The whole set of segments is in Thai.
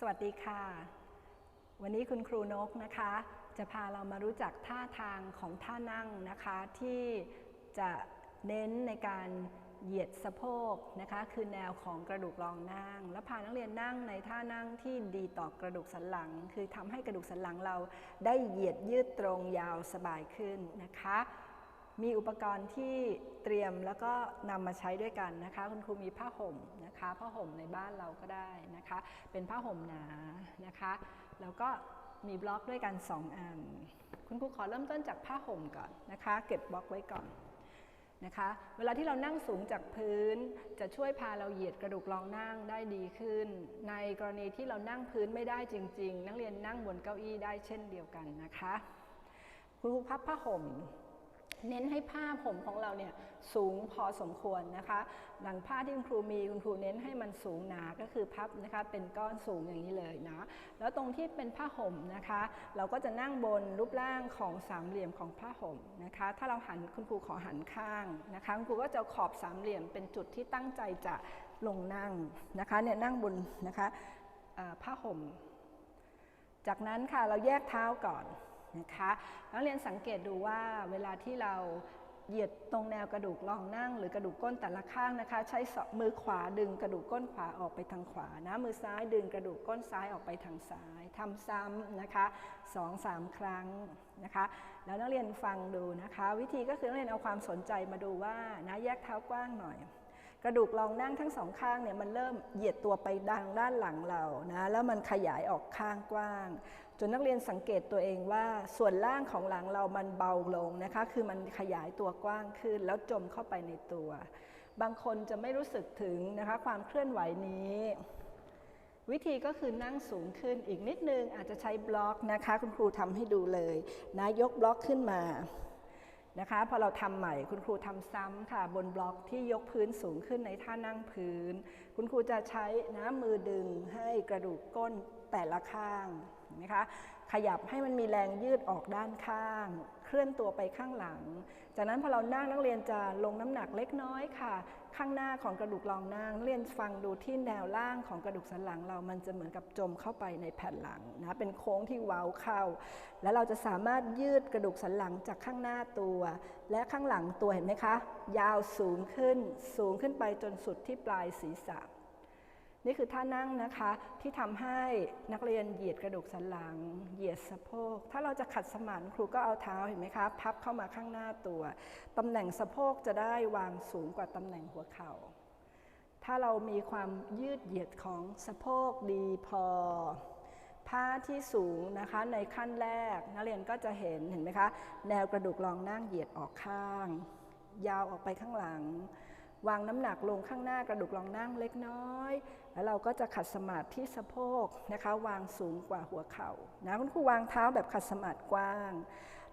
สวัสดีค่ะ วันนี้คุณครูนกนะคะ จะพาเรามารู้จักท่าทางของท่านั่งนะคะ ที่จะเน้นในการเหยียดสะโพกนะคะ คือแนวของกระดูกรองนั่ง และพานักเรียนนั่งในท่านั่งที่ดีต่อกระดูกสันหลัง คือทำให้กระดูกสันหลังเราได้เหยียดยืดตรงยาวสบายขึ้นนะคะ มีอุปกรณ์ที่เตรียมแล้วก็นำมาใช้ด้วยกันนะคะ คุณครูมีผ้าห่มนะคะผ้าห่มในบ้านเราก็ได้นะคะ เป็นผ้าห่มหนานะคะ แล้วก็มีบล็อกด้วยกัน 2 อัน คุณครูขอเริ่มต้นจากผ้าห่มก่อนนะคะ เก็บบล็อกไว้ก่อนนะคะเวลาที่เรานั่งสูงจากพื้น จะช่วยพาเราเหยียดกระดูกรองนั่งได้ดีขึ้น ในกรณีที่เรานั่งพื้นไม่ได้จริง ๆ นักเรียนนั่งบนเก้าอี้ได้เช่นเดียวกันนะคะคุณครูพับผ้าห่ม เน้นให้ผ้าผมของเราเนี่ยสูงพอสมควรนะคะ หลังผ้าที่คุณครูมีคุณครูเน้นให้มันสูงหนาก็คือพับนะคะเป็นก้อนสูงอย่างนี้เลยนะแล้วตรงที่เป็นผ้าห่มนะคะ เราก็จะนั่งบนรูปร่างของสามเหลี่ยมของผ้าห่มนะคะ ถ้าเราหันคุณครูขอหันข้างนะคะคุณครูก็จะขอบสามเหลี่ยมเป็นจุดที่ตั้งใจจะลงนั่งนะคะเนี่ยนั่งบนนะคะผ้าห่ม จากนั้นค่ะเราแยกเท้าก่อน นะคะนักเรียนสังเกตดูว่าเวลาที่เราเหยียดตรงแนวกระดูกรองนั่ง หรือกระดูกก้นแต่ละข้างนะคะ ใช้มือขวาดึงกระดูกก้นขวาออกไปทางขวานะมือซ้ายดึงกระดูกก้นซ้ายออกไปทางซ้ายทำซ้ำนะคะสองสามครั้งนะคะ แล้วนักเรียนฟังดูนะคะ วิธีก็คือนักเรียนเอาความสนใจมาดูว่านะแยกเท้ากว้างหน่อย กระดูกรองนั่งทั้งสองข้างเนี่ยมันเริ่มเหยียดตัวไปดังด้านหลังเรานะแล้วมันขยายออกข้างกว้าง จนนักเรียนสังเกตตัวเองว่าส่วนล่างของหลังเรามันเบาลงนะคะ คือมันขยายตัวกว้างขึ้น แล้วจมเข้าไปในตัว บางคนจะไม่รู้สึกถึงนะคะความเคลื่อนไหวนี้ วิธีก็คือนั่งสูงขึ้นอีกนิดนึงอาจจะใช้บล็อกนะคะ คุณครูทำให้ดูเลยนะยกบล็อกขึ้นมานะคะพอเราทำใหม่คุณครูทำซ้ำค่ะ บนบล็อกที่ยกพื้นสูงขึ้นในท่านั่งพื้น คุณครูจะใช้นะมือดึงให้กระดูกก้นแต่ละข้าง นะคะ ขยับให้มันมีแรงยืดออกด้านข้าง เคลื่อนตัวไปข้างหลัง จากนั้นพอเรานั่งนักเรียนจะลงน้ำหนักเล็กน้อยค่ะ ข้างหน้าของกระดูกรองนั่งเรียนฟังดูที่แนวล่างของกระดูกสันหลังเรามันจะเหมือนกับจมเข้าไปในแผ่นหลังนะเป็นโค้งที่เว้าเข้า แล้วเราจะสามารถยืดกระดูกสันหลังจากข้างหน้าตัว และข้างหลังตัวเห็นไหมคะ ยาวสูงขึ้นสูงขึ้นไปจนสุดที่ปลายศีรษะ นี่คือท่านั่งนะคะที่ทำให้นักเรียนเหยียดกระดูกสันหลัง เหยียดสะโพก ถ้าเราจะขัดสมานครูก็เอาเท้าเห็นไหมคะพับเข้ามาข้างหน้าตัวตำแหน่งสะโพกจะได้วางสูงกว่าตำแหน่งหัวเข่า ถ้าเรามีความยืดเหยียดของสะโพกดีพอผ้าที่สูงนะคะในขั้นแรก นักเรียนก็จะเห็นเห็นไหมคะแนวกระดูกรองนั่งเหยียดออกข้าง ยาวออกไปข้างหลัง วางน้ำหนักลงข้างหน้ากระดูกรองนั่งเล็กน้อย แล้วเราก็จะขัดสมาธิที่สะโพกนะคะ วางสูงกว่าหัวเข่านะคุณครูวางเท้าแบบขัดสมาธิกว้าง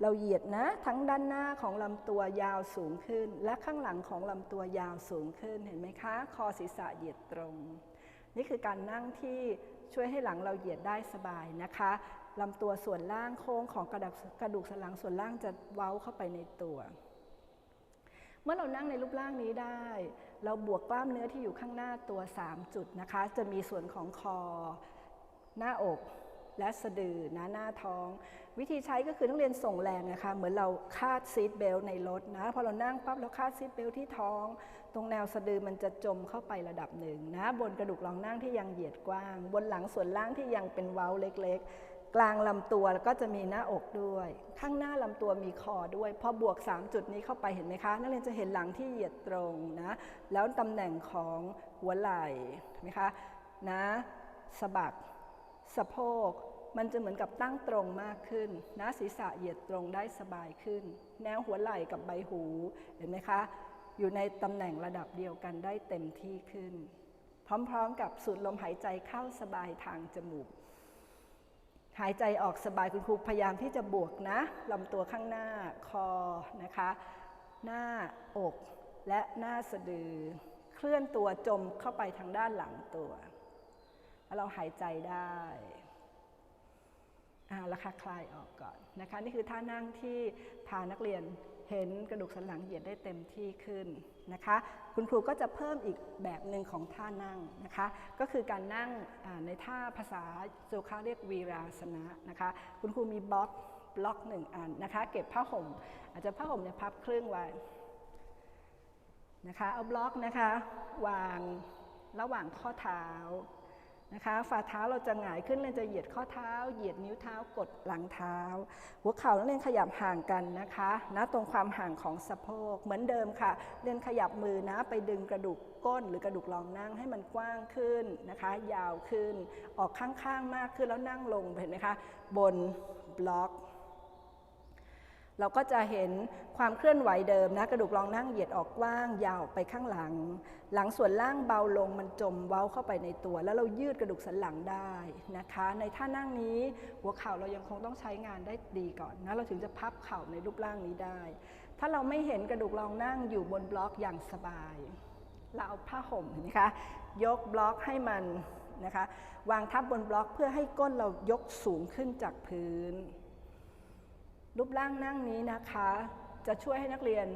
เราเหยียดนะทั้งด้านหน้าของลำตัวยาวสูงขึ้น และข้างหลังของลำตัวยาวสูงขึ้นเห็นไหมคะ คอศีรษะเหยียดตรง นี่คือการนั่งที่ช่วยให้หลังเราเหยียดได้สบายนะคะลำตัวส่วนล่างโค้งของกระดูกกระดูกสันหลังส่วนล่างจะเว้าเข้าไปในตัว เมื่อเรานั่งในรูปร่างนี้ได้ เราบวกกล้ามเนื้อที่อยู่ข้างหน้าตัว 3 จุดนะคะ จะมีส่วนของคอ หน้าอกและสะดือนะหน้าท้อง วิธีใช้ก็คือต้องเรียนส่งแรงนะคะ เหมือนเราคาดซีทเบลในรถนะพอเรานั่งปั๊บเราคาดซีทเบลที่ท้อง ตรงแนวสะดือมันจะจมเข้าไประดับหนึ่งนะ บนกระดูกรองนั่งที่ยังเหยียดกว้าง บนหลังส่วนล่างที่ยังเป็นเว้าเล็ก กลางลำตัวแล้วก็จะมีหน้าอกด้วย ข้างหน้าลำตัวมีคอด้วย พอบวก 3 จุดนี้เข้าไปเห็นไหมคะ นักเรียนจะเห็นหลังที่เหยียดตรงนะ แล้วตำแหน่งของหัวไหล่ไหมคะนะสะบักสะโพกมันจะเหมือนกับตั้งตรงมากขึ้นนะศีรษะเหยียดตรงได้สบายขึ้น แนวหัวไหล่กับใบหูเห็นไหมคะ อยู่ในตำแหน่งระดับเดียวกันได้เต็มที่ขึ้น พร้อมๆ กับสูดลมหายใจเข้าสบายทางจมูก หายใจออกสบายคุณครูพยายามที่จะบวกนะลำตัวข้างหน้าคอนะคะ หน้าอกและหน้าสะดือ เคลื่อนตัวจมเข้าไปทางด้านหลังตัวแล้วเราหายใจได้อ่าละค่ะคลายออกก่อนนะคะ นี่คือท่านั่งที่พานักเรียน เห็นกระดูกสันหลังเหยียดได้เต็มที่ขึ้นนะคะ คุณครูก็จะเพิ่มอีกแบบหนึ่งของท่านั่งนะคะ ก็คือการนั่งในท่าภาษาโยคะเรียกวีราสนะนะคะ คุณครูมีบล็อกบล็อกหนึ่งอันนะคะ เก็บผ้าห่ม อาจจะผ้าห่มเนี่ยพับครึ่งไว้นะคะ เอาบล็อกนะคะ วางระหว่างข้อเท้า นะคะฝ่าเท้าเราจะหงายขึ้นเราจะเหยียดข้อเท้า เหยียดนิ้วเท้ากดหลังเท้า หัวเข่าเรียนขยับห่างกันนะคะนะตรงความห่างของสะโพกเหมือนเดิมค่ะเรียนขยับมือนะไปดึงกระดูกก้นหรือกระดูกรองนั่งให้มันกว้างขึ้นนะคะ ยาวขึ้นออกข้างๆมากขึ้นแล้วนั่งลงเห็นไหมคะบนบล็อก เราก็จะเห็นความเคลื่อนไหวเดิมนะ กระดูกรองนั่งเหยียดออกกว้าง ยาวไปข้างหลัง หลังส่วนล่างเบาลงมันจมเว้าเข้าไปในตัว แล้วเรายืดกระดูกสันหลังได้นะคะ ในท่านั่งนี้หัวเข่าเรายังคงต้องใช้งานได้ดีก่อนนะเราถึงจะพับเข่าในรูปร่างนี้ได้ ถ้าเราไม่เห็นกระดูกรองนั่งอยู่บนบล็อกอย่างสบาย เราเอาผ้าห่มเห็นไหมคะยกบล็อกให้มันนะคะ วางทับบนบล็อกเพื่อให้ก้นเรายกสูงขึ้นจากพื้น รูปร่างนั่งนี้นะคะ จะช่วยให้นักเรียน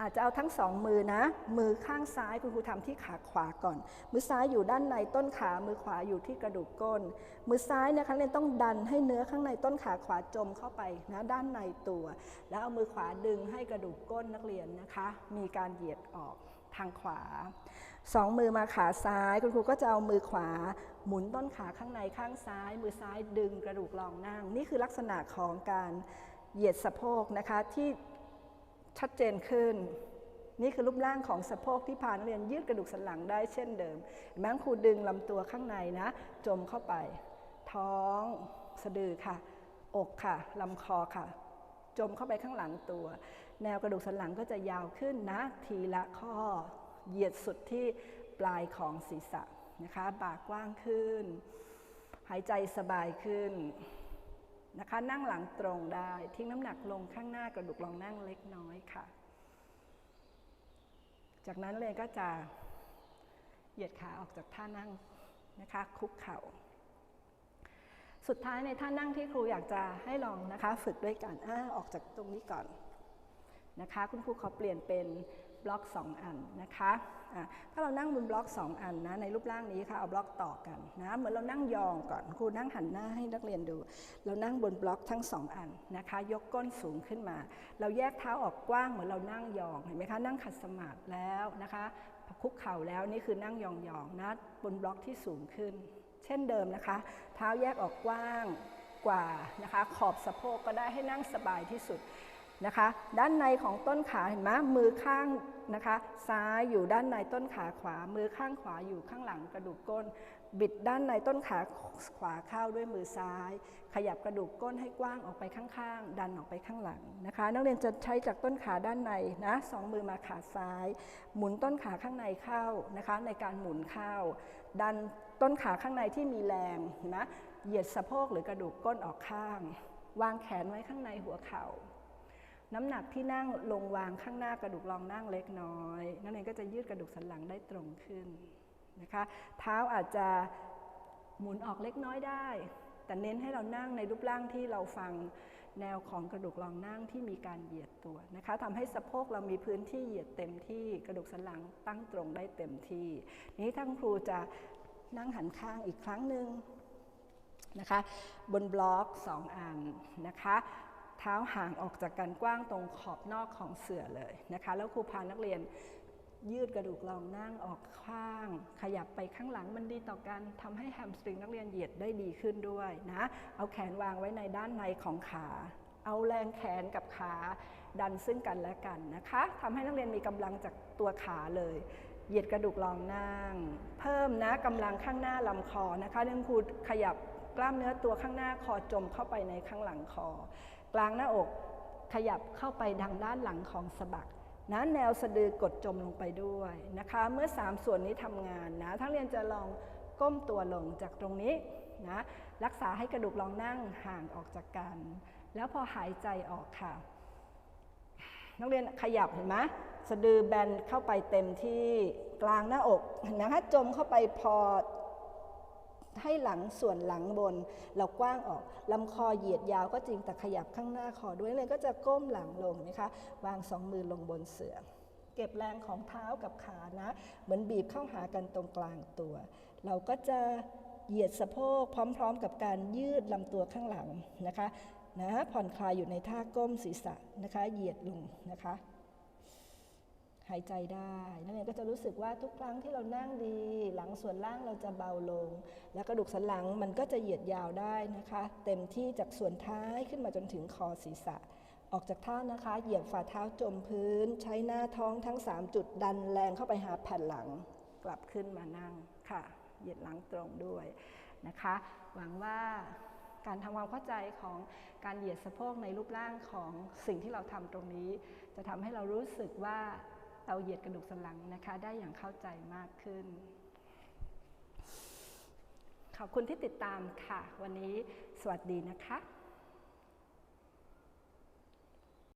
อาจจะเอาทั้งสองมือนะ มือข้างซ้ายคุณครูทำที่ขาขวาก่อน มือซ้ายอยู่ด้านในต้นขา มือขวาอยู่ที่กระดูกก้น มือซ้ายนะคะเรียนต้องดันให้เนื้อข้างในต้นขาขวาจมเข้าไปนะด้านในตัว แล้วเอามือขวาดึงให้กระดูกก้นนักเรียนนะคะ มีการเหยียดออก ทางขวาสองมือมาขาซ้าย คุณครูก็จะเอามือขวา หมุนต้นขาข้างในข้างซ้าย มือซ้ายดึงกระดูกรองนั่ง นี่คือลักษณะของการเหยียดสะโพกนะคะที่ชัดเจนขึ้น นี่คือรูปร่างของสะโพกที่พานักเรียนยืดกระดูกสันหลังได้เช่นเดิมแม้ครูดึงลำตัวข้างในนะ จมเข้าไป ท้องสะดือค่ะ อกค่ะลำคอค่ะ จมเข้าไปข้างหลังตัว แนวกระดูกสันหลังก็จะยาวขึ้นนะ ทีละข้อ เหยียดสุดที่ปลายของศีรษะนะคะบ่ากกว้างขึ้น หายใจสบายขึ้นนะคะ นั่งหลังตรงได้ ทิ้งน้ำหนักลงข้างหน้ากระดูกรองนั่งเล็กน้อยค่ะ จากนั้นเลยก็จะเหยียดขาออกจากท่านั่งนะคะ คุกเข่า สุดท้ายในท่านั่งที่ครูอยากจะให้ลองนะคะ ฝึกด้วยกันอออกจากตรงนี้ก่อน นะคะ คุณครูขอเปลี่ยนเป็นบล็อก 2 อันนะคะะถ้าเรานั่งบนบล็อก 2 อันนะในรูปร่างนี้ค่ะเอาบล็อกต่อกันนะเหมือนเรานั่งยองก่อนครูนั่งหันหน้าให้นักเรียนดู เรานั่งบนบล็อกทั้ง 2 อันนะคะ ยกก้นสูงขึ้นมา เราแยกเท้าออกกว้างเหมือนเรานั่งยองเห็นไหมคะนั่งขัดสมาธิแล้วนะคะคุกเข่าแล้วนี่คือนั่งยองๆนะบนบล็อกที่สูงขึ้น เช่นเดิมนะคะ เท้าแยกออกกว้างกว่านะคะขอบสะโพกก็ได้ให้นั่งสบายที่สุด นะคะ ด้านในของต้นขาเห็นไหมมือข้างนะคะ ซ้ายอยู่ด้านในต้นขาขวา มือข้างขวาอยู่ข้างหลังกระดูกก้น บิดด้านในต้นขาขวาเข้าด้วยมือซ้าย ขยับกระดูกก้นให้กว้างออกไปข้างๆ ดันออกไปข้างหลังนะคะ นักเรียนจะใช้จากต้นขาด้านในนะสองมือมาขาซ้าย หมุนต้นขาข้างในเข้านะคะ ในการหมุนเข้า ดันต้นขาข้างในที่มีแรงนะเหยียดสะโพกหรือกระดูกก้นออกข้าง วางแขนไว้ข้างในหัวเข่า น้ำหนักที่นั่งลงวางข้างหน้ากระดูกรองนั่งเล็กน้อย นั่นเองก็จะยืดกระดูกสันหลังได้ตรงขึ้นนะคะ เท้าอาจจะหมุนออกเล็กน้อยได้ แต่เน้นให้เรานั่งในรูปร่างที่เราฟังแนวของกระดูกรองนั่งที่มีการเหยียดตัวนะคะทำให้สะโพกเรามีพื้นที่เหยียดเต็มที่กระดูกสันหลังตั้งตรงได้เต็มที่ นี้ท่านครูจะนั่งหันข้างอีกครั้งหนึ่งนะคะ บนบล็อก 2 อันนะคะ เท้าห่างออกจากกันกว้างตรงขอบนอกของเสื่อเลยนะคะ แล้วครูพานักเรียนยืดกระดูกรองนั่งออกข้าง ขยับไปข้างหลังมันดีต่อกันทำให้แฮมสตริงนักเรียนเหยียดได้ดีขึ้นด้วยนะ เอาแขนวางไว้ในด้านในของขา เอาแรงแขนกับขาดันซึ่งกันและกันนะคะทำให้นักเรียนมีกำลังจากตัวขาเลยเหยียดกระดูกรองนั่ง เพิ่มนะกำลังข้างหน้าลำคอนะคะเรื่องครูขยับกล้ามเนื้อตัวข้างหน้าคอจมเข้าไปในข้างหลังคอ กลางหน้าอกขยับเข้าไปทางด้านหลังของสะบักนะแนวสะดือกดจมลงไปด้วยนะคะ เมื่อ 3 ส่วนนี้ทำงานนะทั้งเรียนจะลองก้มตัวลงจากตรงนี้นะรักษาให้กระดูกลองนั่งห่างออกจากกัน แล้วพอหายใจออกค่ะ นักเรียนขยับเห็นไหมสะดือแบนเข้าไปเต็มที่กลางหน้าอกนะคะจมเข้าไปพอ ให้หลังส่วนหลังบน เรากว้างออกลำคอเหยียดยาวก็จริงแต่ขยับข้างหน้าคอด้วยเลยก็จะก้มหลังลงนะคะวางสองมือลงบนเสือเก็บแรงของเท้ากับขานะ เหมือนบีบเข้าหากันตรงกลางตัว เราก็จะเหยียดสะโพกพร้อม ๆ กับการยืดลำตัวข้างหลังนะคะนะผ่อนคลายอยู่ในท่าก้มศีรษะนะคะ เหยียดลงนะคะ หายใจได้นั่นเองก็จะรู้สึกว่าทุกครั้งที่เรานั่งดี หลังส่วนล่างเราจะเบาลง แล้วกระดูกสันหลังมันก็จะเหยียดยาวได้นะคะ เต็มที่จากส่วนท้ายขึ้นมาจนถึงคอศีรษะ ออกจากท่านะคะ เหยียบฝ่าเท้าจมพื้น ใช้หน้าท้องทั้ง 3 จุดดันแรงเข้าไปหาแผ่นหลัง กลับขึ้นมานั่งค่ะ เหยียดหลังตรงด้วยนะคะ หวังว่าการทำความเข้าใจของการเหยียดสะโพกในรูปร่างของสิ่งที่เราทำตรงนี้ จะทำให้เรารู้สึกว่า เตาเหยียดกระดูกสันหลังนะคะ ได้อย่างเข้าใจมากขึ้น ขอบคุณที่ติดตามค่ะ วันนี้สวัสดีนะคะ